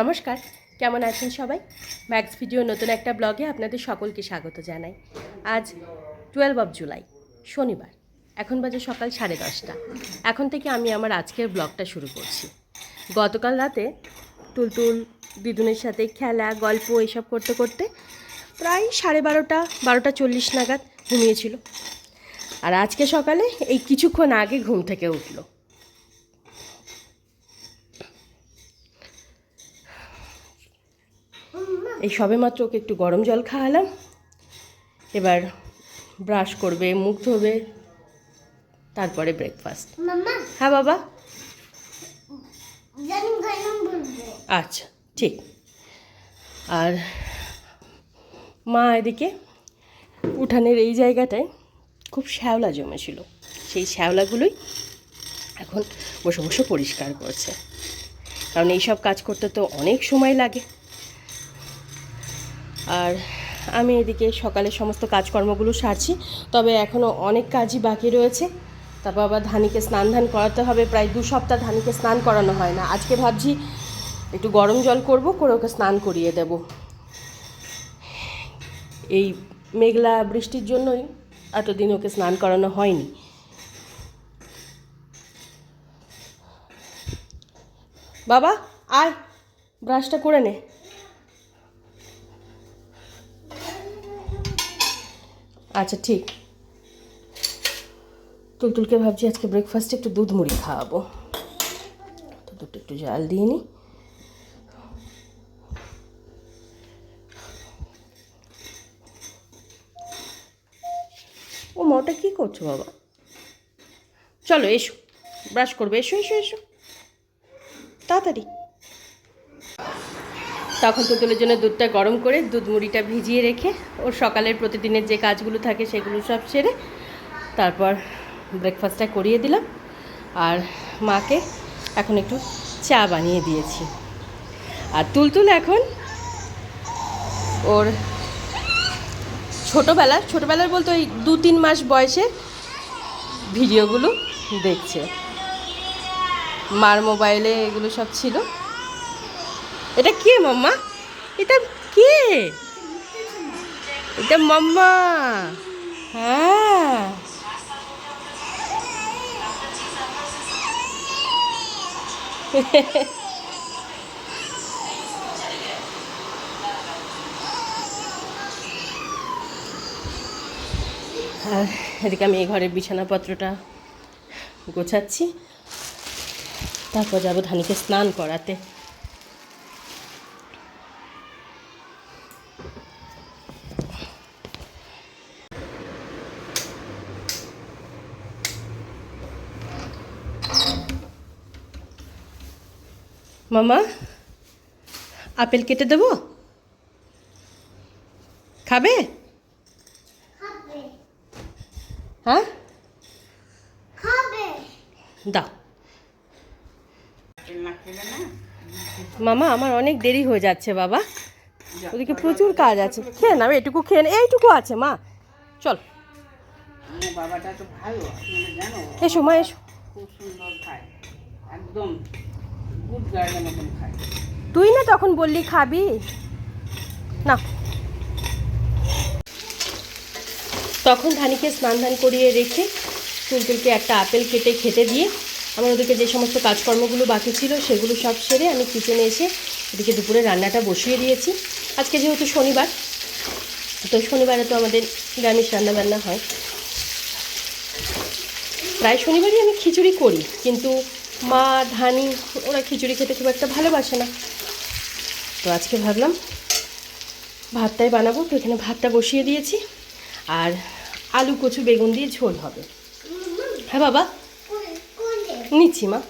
নমস্কার, কেমন আছেন সবাই? ম্যাক্স ভিডিও নতুন একটা ব্লগে আপনাদের সকলকে স্বাগত জানাই। আজ টুয়েলভ অফ জুলাই শনিবার, এখন বাজে সকাল সাড়ে দশটা। এখন থেকে আমি আমার আজকের ব্লগটা শুরু করছি। গতকাল রাতে তুলতুল, দিদুনের সাথে খেলা, গল্প এসব করতে করতে প্রায় সাড়ে বারোটা বারোটা চল্লিশ নাগাদ ঘুমিয়েছিল। আর আজকে সকালে এই কিছুক্ষণ আগে ঘুম থেকে উঠল। এই সবেমাত্র ওকে একটু গরম জল খাওয়ালাম। এবার ব্রাশ করবে মুখ ধোবে তারপরে ব্রেকফাস্ট হ্যাঁ বাবা? আচ্ছা ঠিক। আর মা এদিকে উঠানের এই জায়গাটায় খুব শ্যাওলা জমেছিল। সেই শ্যাওলাগুলোই এখন বসে বসে পরিষ্কার করছে। কারণ এইসব কাজ করতে তো অনেক সময় লাগে। আর আমি এদিকে সকালে সমস্ত কাজকর্মগুলো সারছি, তবে এখনও অনেক কাজই বাকি রয়েছে। তারপর আবার ধানিকে স্নান ধান করাতে হবে, প্রায় দু সপ্তাহ ধানিকে স্নান করানো হয় না। আজকে ভাবছি একটু গরম জল করব, করে ওকে স্নান করিয়ে দেব। এই মেঘলা বৃষ্টির জন্যই এতদিন ওকে স্নান করানো হয়নি। বাবা, আয়, ব্রাশটা করে নে। আচ্ছা ঠিক। তুলতুলকে ভাবছি আজকে ব্রেকফাস্টে একটু দুধ মুড়ি খাওয়াবো। তো দুধটা একটু জাল দিয়ে নিই ও মাটা কী করছ বাবা? চলো, এসো। ব্রাশ করবে। এসো এসো এসো। তাড়াতাড়ি। তখন তুতুলের জন্য দুধটা গরম করে দুধ মুড়িটা ভিজিয়ে রেখে ওর সকালের প্রতিদিনের যে কাজগুলো থাকে সেগুলো সব সেরে তারপর ব্রেকফাস্টটা করিয়ে দিলাম। আর মাকে এখন একটু চা বানিয়ে দিয়েছি। আর তুলতুল এখন ওর ছোটোবেলার ছোটোবেলার বলতে ওই দু তিন মাস বয়সে ভিডিওগুলো দেখছে। মার মোবাইলে এগুলো সব ছিল। এটা কে, মাম্মা? এটা কে? এটা মাম্মা। হ্যাঁ। আর এদিকে আমি এই ঘরের বিছানাপত্রটা গোছাচ্ছি। তারপর যাব ধানিকে স্নান করাতে। মামা আপেল কেটে দেবো? খাবে? খাবে। হ্যাঁ? খাবে। দাও। মামা আমার অনেক দেরি হয়ে যাচ্ছে বাবা। ওদিকে প্রচুর কাজ আছে। খেয়ে নাও এটুকু খেয়ে নে এইটুকু আছে মা। চল। আমার বাবাটা তো ভালো আপনারা জানো? এসো মা এসো। খুব সুন্দর খায় একদম। তুই না তখন বললি খাবি। না। তখন ধানিকে স্নান ধান করিয়ে রেখে তুলতুলকে একটা আপেল কেটে খেতে দিয়ে আমার ওদেরকে যে সমস্ত কাজকর্মগুলো বাকি ছিল সেগুলো সব সেরে আমি কিচেনে এসে এদিকে দুপুরে রান্নাটা বসিয়ে দিয়েছি। আজকে যেহেতু শনিবার, তো শনিবারে তো আমাদের নিরামিষ রান্নাবান্না হয়। প্রায় শনিবারই আমি খিচুড়ি করি, কিন্তু মা, ধানি, ওরা খিচুড়ি খেতে খুব একটা ভালোবাসে না। তো আজকে ভাবলাম ভাতটাই বানাবো, তো এখানে ভাতটা বসিয়ে দিয়েছি। আর আলু, কচু, বেগুন দিয়ে ঝোল হবে। হ্যাঁ বাবা? নিচ্ছি মা।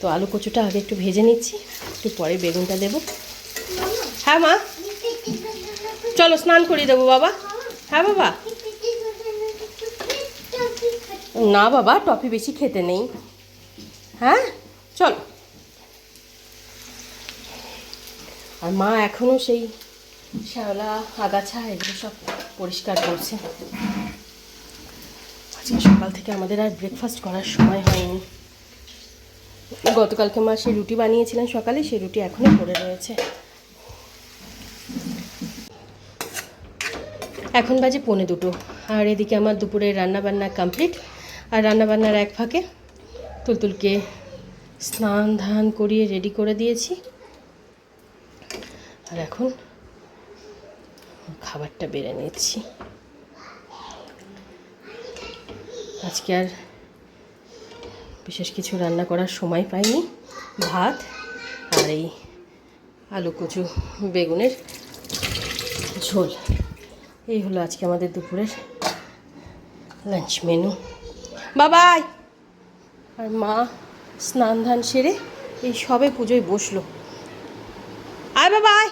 তো আলু, কচুটা আগে একটু ভেজে নিচ্ছি, একটু পরে বেগুনটা দেবো। হ্যাঁ মা? চলো, স্নান করিয়ে দেবো বাবা। হ্যাঁ বাবা? না বাবা, টফি বেশি খেতে নেই। হ্যাঁ? চল। আর মা এখনও সেই শ্যাওলা, আগাছা, এগুলো সব পরিষ্কার করছে। আজকে সকাল থেকে আমাদের আর ব্রেকফাস্ট করার সময় হয়নি। গতকালকে মা সেই রুটি বানিয়েছিলেন সকালে, সেই রুটি এখনও পড়ে রয়েছে। এখন বাজে পৌনে দুটো। আর এদিকে আমার দুপুরে রান্নাবান্না কমপ্লিট আর রান্নাবান্নার এক ফাঁকে তুলতুলকে স্নান ধান করিয়ে রেডি করে দিয়েছি। আর এখন খাবারটা বেড়ে নিচ্ছি। আজকে আর বিশেষ কিছু রান্না করার সময় পাইনি। ভাত আর এই আলু কচু বেগুনের ঝোল। এই হলো আজকে আমাদের দুপুরের লাঞ্চ মেনু বাবাই। আর মা স্নান ধান সেরে এই সবে পুজোয় বসল। আয় বাবাই।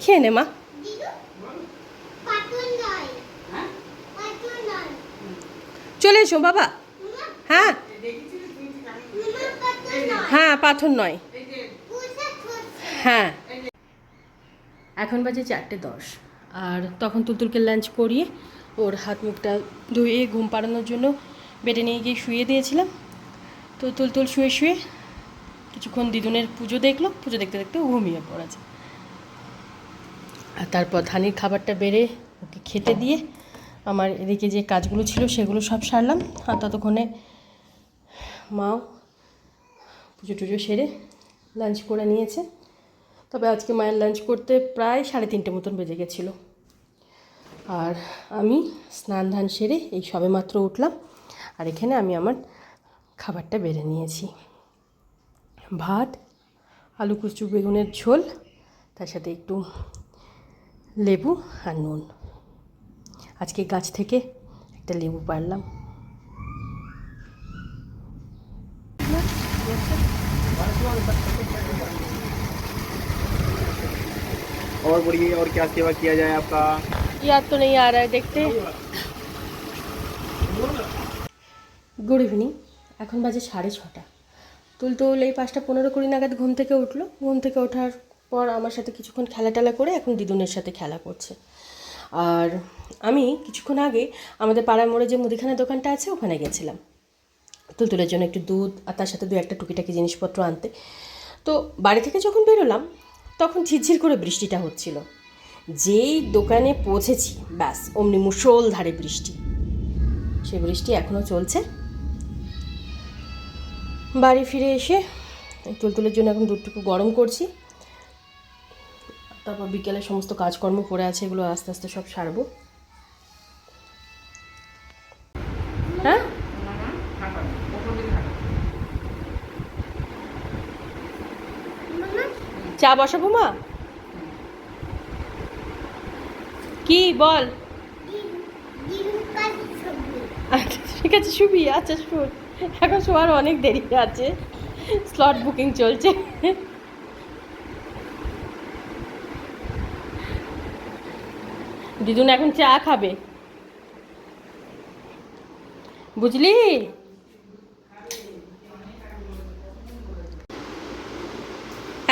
খেয়ে নে মা। হ্যাঁ চলে এসো বাবা। হ্যাঁ। হ্যাঁ পাথর নয়। হ্যাঁ। এখন বাজে চারটে দশ। আর তখন তুলতুলকে লাঞ্চ করিয়ে ওর হাত মুখটা ধুয়ে ঘুম পাড়ানোর জন্য বেডে নিয়ে গিয়ে শুয়ে দিয়েছিলাম। তো তুলতুল শুয়ে শুয়ে কিছুক্ষণ দিদুনের পুজো দেখল। পুজো দেখতে দেখতে ঘুমিয়ে পড়েছে। আর তারপর ধানের খাবারটা বেড়ে ওকে খেতে দিয়ে আমার এদিকে যে কাজগুলো ছিল সেগুলো সব সারলাম। আর ততক্ষণে মাও পুজো টুজো সেরে লাঞ্চ করে নিয়েছে। তবে আজকে মায়ের লাঞ্চ করতে প্রায় সাড়ে তিনটে মতন বেজে গেছিল। আর আমি স্নান ধান সেরে এই সবে মাত্র উঠলাম আর এখানে আমি আমার খাবারটা বেড়ে নিয়েছি ভাত আলু কুচু বেগুনের ঝোল তার সাথে একটু লেবু আর নুন আজকে গাছ থেকে একটা লেবু পারলাম और बोलिए और क्या सेवा किया जाए आपका याद तो नहीं आ रहा है देखते গুড ইভিনিং এখন বাজে সাড়ে ছটা তুলতুল এই পাঁচটা পনেরো কুড়ি নাগাদ ঘুম থেকে উঠলো ঘুম থেকে ওঠার পর আমার সাথে কিছুক্ষণ খেলা টেলা করে এখন দিদুনের সাথে খেলা করছে আর আমি কিছুক্ষণ আগে আমাদের পাড়ার মোড়ে যে মুদিখানা দোকানটা আছে ওখানে গেছিলাম তুলতুলের জন্য একটু দুধ আর তার সাথে দু একটা টুকিটাকি জিনিসপত্র আনতে তো বাড়ি থেকে যখন বেরোলাম তখন ঝিরঝির করে বৃষ্টিটা হচ্ছিল যেই দোকানে পৌঁছেছি, ব্যাস, অমনি মুষলধারে বৃষ্টি। সে বৃষ্টি এখনও চলছে। বাড়ি ফিরে এসে তুলতুলের জন্য এখন দুধটুকু গরম করছি। তারপর বিকেলে সমস্ত কাজকর্ম পড়ে আছে, এগুলো আস্তে আস্তে সব সারবো। হ্যাঁ? চা বসাবো মা? কি বল। আচ্ছা ঠিক আছে শুবি আচ্ছা শুন। এখন শোয়ার অনেক দেরি আছে। স্লট বুকিং চলছে। দিদুন এখন চা খাবে। বুঝলি?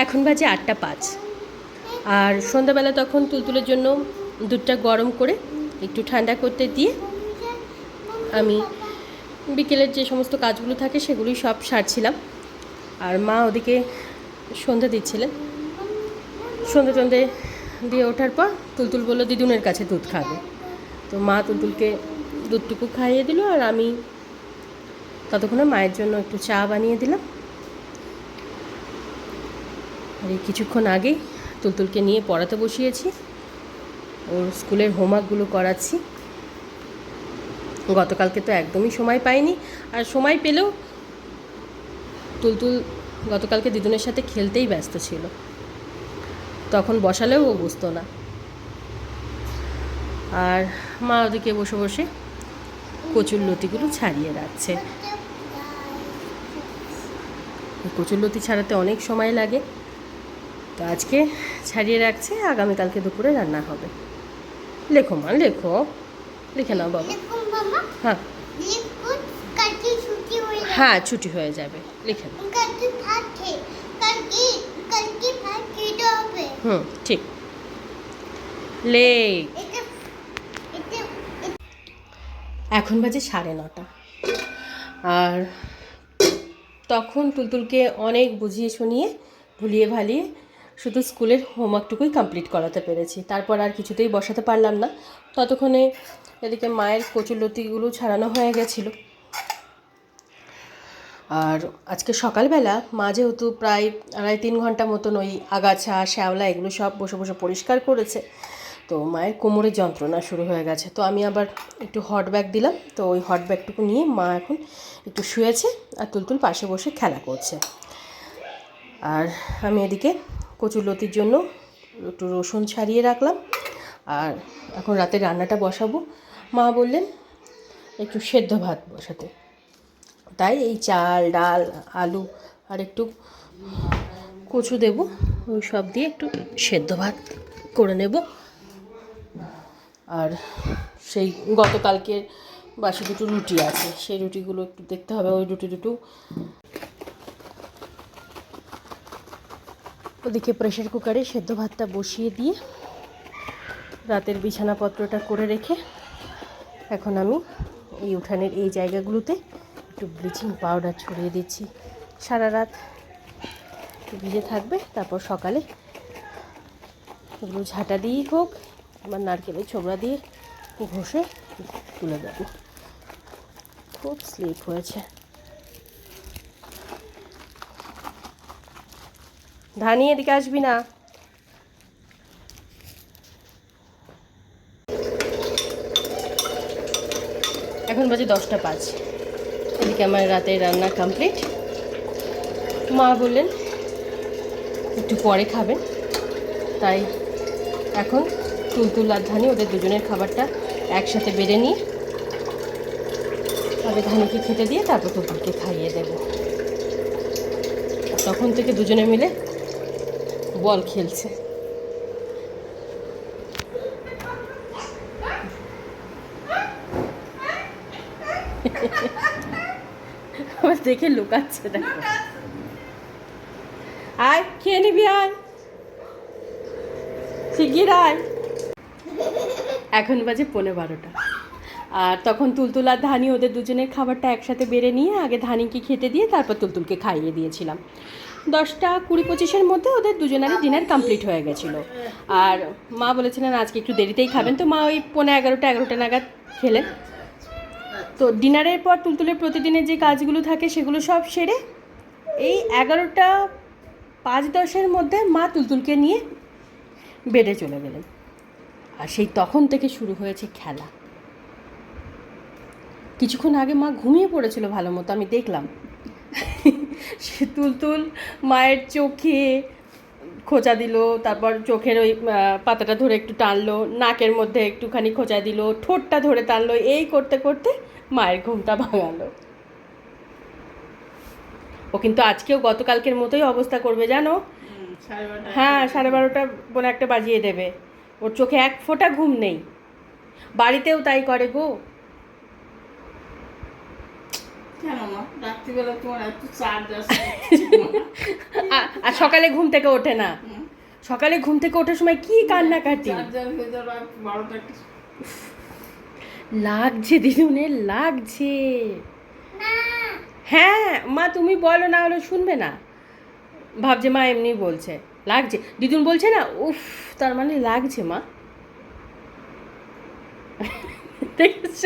এখন বাজে আটটা পাঁচ। আর সন্ধ্যাবেলা তখন তুলতুলের জন্য দুধটা গরম করে একটু ঠান্ডা করতে দিয়ে আমি বিকেলের যে সমস্ত কাজগুলো থাকে সেগুলোই সব সারছিলাম। আর মা ওদিকে সন্ধে দিচ্ছিলেন। সন্ধে টন্ধে দিয়ে ওঠার পর তুলতুল বলল, দিদুনের কাছে দুধ খাবে। তো মা তুলতুলকে দুধটুকু খাইয়ে দিল আর আমি ততক্ষণে মায়ের জন্য একটু চা বানিয়ে দিলাম। আর এই কিছুক্ষণ আগেই তুলতুলকে নিয়ে পড়াতে বসিয়েছি। ওর স্কুলের হোমওয়ার্কগুলো করাচ্ছি। গতকালকে তো একদমই সময় পাইনি। আর সময় পেলেও তুলতুল গতকালকে দিদুনের সাথে খেলতেই ব্যস্ত ছিল। তখন বসালেও ও বুঝতো না। আর মা ওদিকে বসে বসে কচুর লতিগুলো ছাড়িয়ে রাখছে। কচুর লতি ছাড়াতে অনেক সময় লাগে। তো আজকে ছাড়িয়ে রাখছে, আগামীকালকে দুপুরে রান্না হবে। লেখো মা লেখো। লিখে নাও বাবা। হ্যাঁ। হয়ে ছুটি হয়ে যাবে। লিখে নাও। হুম ঠিক। লেখ। এখন বাজে সাড়ে নটা। আর তখন তুলতুলকে অনেক বুঝিয়ে শুনিয়ে ভুলিয়ে ভালিয়ে শুধু স্কুলের হোমওয়ার্কটুকুই কমপ্লিট করাতে পেরেছি। তারপর আর কিছুতেই বসাতে পারলাম না। ততক্ষণে এদিকে মায়ের কচুলতিগুলো ছাড়ানো হয়ে গেছিল। আর আজকে সকালবেলা মা যেহেতু প্রায় আড়াই তিন ঘণ্টা মতন ওই আগাছা, শ্যাওলা এগুলো সব বসে বসে পরিষ্কার করেছে, তো মায়ের কোমরের যন্ত্রণা শুরু হয়ে গেছে। তো আমি আবার একটু হট ব্যাগ দিলাম, তো ওই হট ব্যাগটুকু নিয়ে মা এখন একটু শুয়েছে আর তুলতুল পাশে বসে খেলা করছে। আর আমি এদিকে কচুলতির জন্য একটু রসুন ছাড়িয়ে রাখলাম। আর এখন রাতে রান্নাটা বসাবো। মা বললেন, একটু সেদ্ধ ভাত বসাতে। তাই এই চাল, ডাল, আলু আর একটু কচু দেব। ওই সব দিয়ে একটু সেদ্ধ ভাত করে নেব। আর সেই গতকালকের বাসি দুটো রুটি আছে। সেই রুটিগুলো একটু দেখতে হবে। ওই রুটি দুটো ওদিকে প্রেশার কুকারে সেদ্ধ ভাতটা বসিয়ে দিয়ে রাতের বিছানাপত্রটা করে রেখে এখন আমি এই উঠানের এই জায়গাগুলোতে একটু ব্লিচিং পাউডার ছড়িয়ে দিচ্ছি। সারা রাত ভিজে থাকবে, তারপর সকালে এগুলো ঝাঁটা দিয়েই হোক, আমার নারকেলের ছোবড়া দিয়ে ঘষে তুলে দেবো। খুব স্লিপ হয়েছে। ধানি এদিকে আসবি না। এখন বাজে দশটা পাঁচ। এদিকে আমার রাতের রান্না কমপ্লিট মা বললেন, একটু পরে খাবেন। তাই এখন তুলতুল আর ধানি, ওদের দুজনের খাবারটা একসাথে বেড়ে নিয়ে তবে ধানিকে খেতে দিয়ে তারপর তুলতুলকে খাইয়ে দেব। তখন থেকে দুজনে মিলে বল খেলছে। দেখে লুকাচ্ছে, দেখো। আয়, খেয়ে নিবি, আয়। শিগগির আয়। এখন বাজে পনেরো বারোটা। আর তখন তুলতুল আর ধানি ওদের দুজনের খাবারটা একসাথে বেড়ে নিয়ে আগে ধানিকে খেতে দিয়ে তারপর তুলতুলকে খাইয়ে দিয়েছিলাম। দশটা কুড়ি পঁচিশের মধ্যে ওদের দুজনেরই ডিনার কমপ্লিট হয়ে গেছিল। আর মা বলেছিলেন, আজকে একটু দেরিতেই খাবেন। তো মা ওই পনেরো এগারোটা এগারোটা নাগাদ খেলেন। তো ডিনারের পর তুলতুলের প্রতিদিনের যে কাজগুলো থাকে সেগুলো সব সেরে এই এগারোটা পাঁচ দশের মধ্যে মা তুলতুলকে নিয়ে বেডে চলে গেলেন। আর সেই তখন থেকে শুরু হয়েছে খেলা। কিছুক্ষণ আগে মা ঘুমিয়ে পড়েছিল ভালো মতো, আমি দেখলাম। সে তুলতুল মায়ের চোখে খোঁচা দিল তারপর চোখের ওই পাতাটা ধরে একটু টানলো নাকের মধ্যে একটুখানি খোঁচা দিল ঠোঁটটা ধরে টানলো এই করতে করতে মায়ের ঘুমটা ভাঙালো। ও কিন্তু আজকেও গতকালকের মতোই অবস্থা করবে জানো? হ্যাঁ সাড়ে বারোটা বোন একটা বাজিয়ে দেবে। ওর চোখে এক ফোঁটা ঘুম নেই। বাড়িতেও তাই করে গো। আর সকালে ঘুম থেকে ওঠে না। সকালে ঘুম থেকে ওঠার সময় কি কান্নাকাটি? লাগছে দিদুনের লাগছে। হ্যাঁ মা তুমি বলো না হলে শুনবে না। ভাবছে মা এমনি বলছে লাগছে। দিদুন বলছে না উফ তার মানে লাগছে মা। দেখেছ?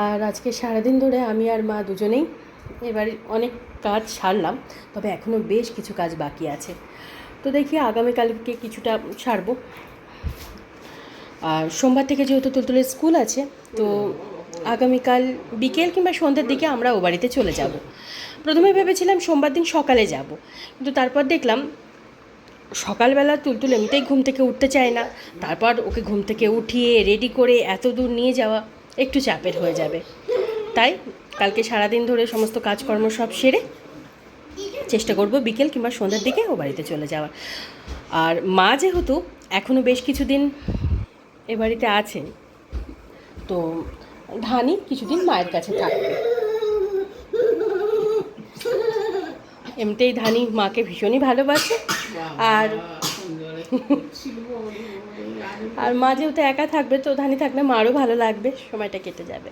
আর আজকে সারাদিন ধরে আমি আর মা দুজনেই এবারে অনেক কাজ সারলাম, তবে এখনও বেশ কিছু কাজ বাকি আছে। তো দেখি আগামীকালকে কিছুটা সারবো। আর সোমবার থেকে যেহেতু তুলতুলের স্কুল আছে, তো আগামীকাল বিকেল কিংবা সন্ধ্যের দিকে আমরা ও বাড়িতে চলে যাব। প্রথমে ভেবেছিলাম সোমবার দিন সকালে যাব, কিন্তু তারপর দেখলাম সকালবেলা তুলতুল এমনিতেই ঘুম থেকে উঠতে চায় না। তারপর ওকে ঘুম থেকে উঠিয়ে রেডি করে এত দূর নিয়ে যাওয়া একটু চাপের হয়ে যাবে। তাই কালকে সারাদিন ধরে সমস্ত কাজকর্ম সব সেরে চেষ্টা করব বিকেল কিংবা সন্ধ্যার দিকে ও বাড়িতে চলে যাওয়ার। আর মা যেহেতু এখনও বেশ কিছুদিন এ বাড়িতে আছেন, তো ধানি কিছুদিন মায়ের কাছে থাকবে। এমনিতেই ধানি মাকে ভীষণই ভালোবাসে। আর আরে মা যেহেতু একা থাকবে তো ধানি থাকলে মারও ভালো লাগবে সময়টা কেটে যাবে।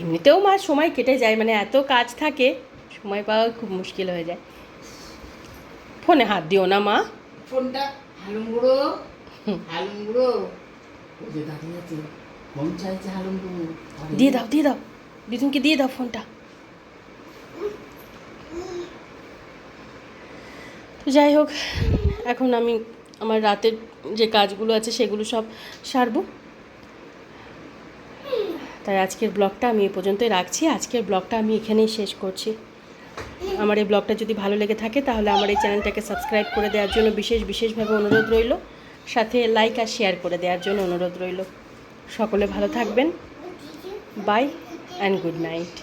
এমনিতেও মা সময় কেটে যায় মানে এত কাজ থাকে সময় পাওয়া খুব মুশকিল হয়ে যায়। ফোনে হাত দিও না মা। ফোনটা হালুম গুঁড়ো হালুম গুঁড়ো। ওই যে দাঁড়িয়ে আছে ফোন চাইছে হালুম গুঁড়ো। দিয়ে দাও দিয়ে দাও। বিদুনকে দিয়ে দাও ফোনটা। তো যাই হোক, এখন আমি আমার রাতের যে কাজগুলো আছে সেগুলো সব সারবো। তাই আজকের ব্লগটা আমি এ পর্যন্তই রাখছি। আজকের ব্লগটা আমি এখানেই শেষ করছি। আমার এই ব্লগটা যদি ভালো লেগে থাকে, তাহলে আমার এই চ্যানেলটাকে সাবস্ক্রাইব করে দেওয়ার জন্য বিশেষ বিশেষভাবে অনুরোধ রইল। সাথে লাইক আর শেয়ার করে দেওয়ার জন্য অনুরোধ রইল। সকলে ভালো থাকবেন। By and good night